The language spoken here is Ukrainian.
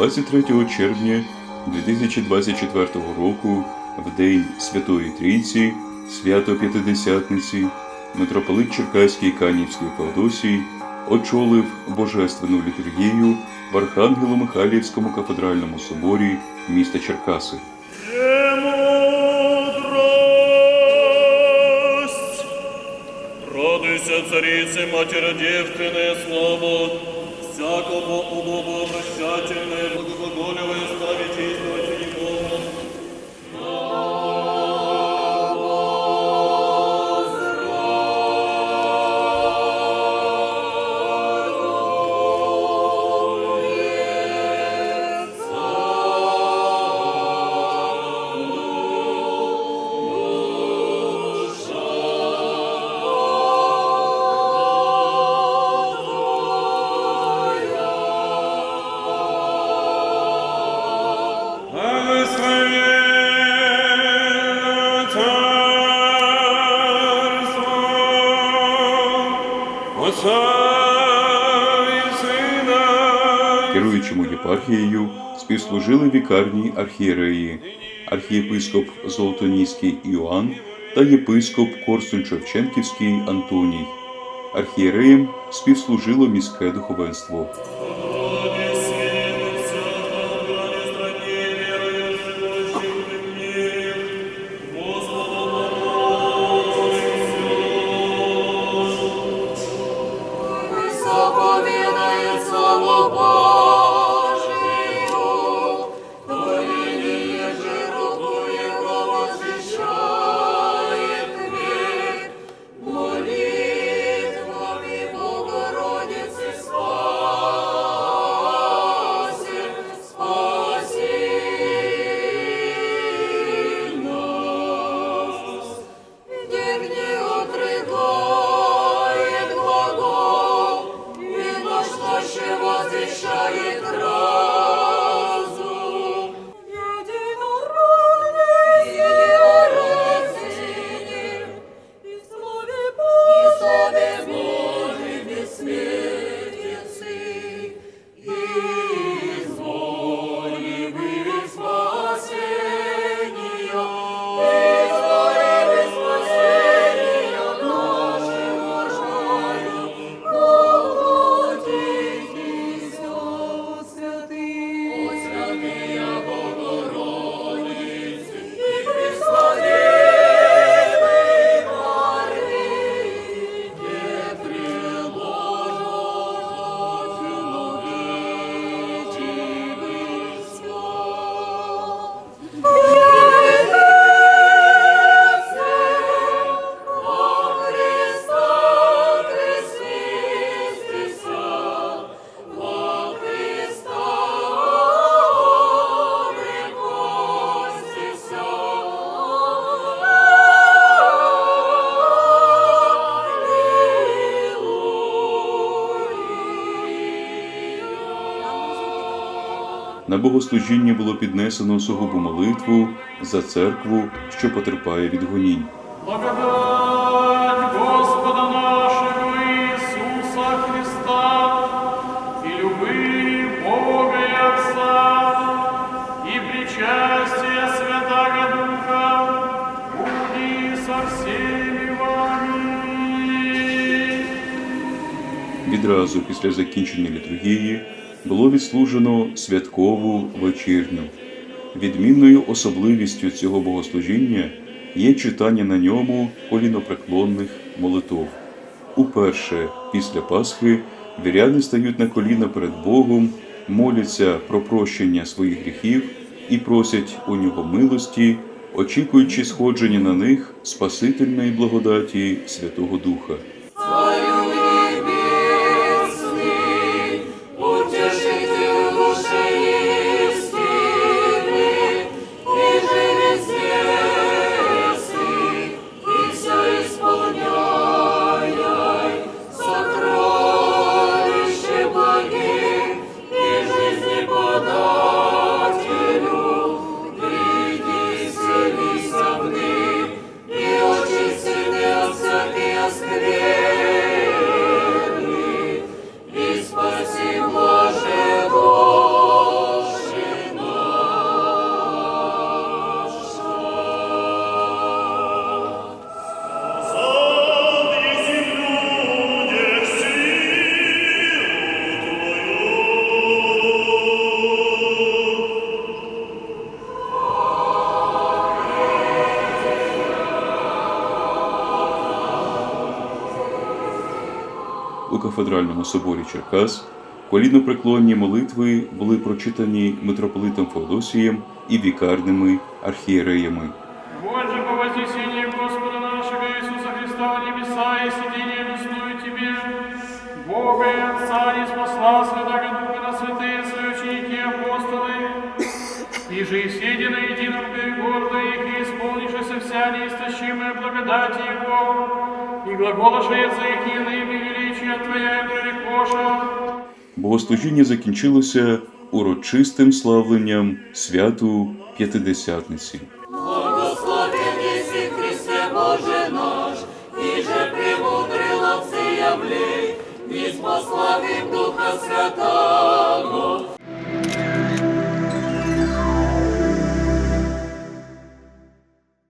23 червня 2024 року, в день Святої Трійці, свято П'ятидесятниці, митрополит Черкаський Канівський Феодосій очолив божественну літургію в Архангело-Михайлівському кафедральному соборі міста Черкаси. Радуйся, царице, матери девственная слава, всякому умово обращательное, благоглаголивая Керуючому єпархією співслужили вікарні архієреї, архієпископ Золотоніський Іоанн та єпископ Корсунь-Шевченківський Антоній. Архієреєм співслужило міське духовенство. возвещает На богослужіння було піднесено сугубу молитву за церкву, що потерпає від гонінь. Благодать Господа нашего Иисуса Христа и любви Бога и Отца и причастие Святаго Духа буди со вами. Відразу після закінчення літургії було відслужено святкову вечірню. Відмінною особливістю цього богослужіння є читання на ньому колінопреклонних молитов. Уперше після Пасхи віряни стають на коліна перед Богом, моляться про прощення своїх гріхів і просять у нього милості, очікуючи сходження на них Спасительної благодаті Святого Духа. кафедральному соборі Черкас колінопреклонні молитви були прочитані митрополитом Феодосієм і вікарними архієреями. Боже, по вознесении Господа нашего Иисуса Христа в небеса и сидение весную Тебе, Бога и Отца, не спасла Святого Духа на святые свои ученики и апостолы, и же и все едино едином гордо их, и исполнившися вся неистощимая благодать Его, и глаголоша языки иными величия Твоє и Богослужіння закінчилося урочистим славленням святу П'ятидесятниці. Благословен єси Христе Боже наш, і же премудрило все явлі, і спославим Духа Святого,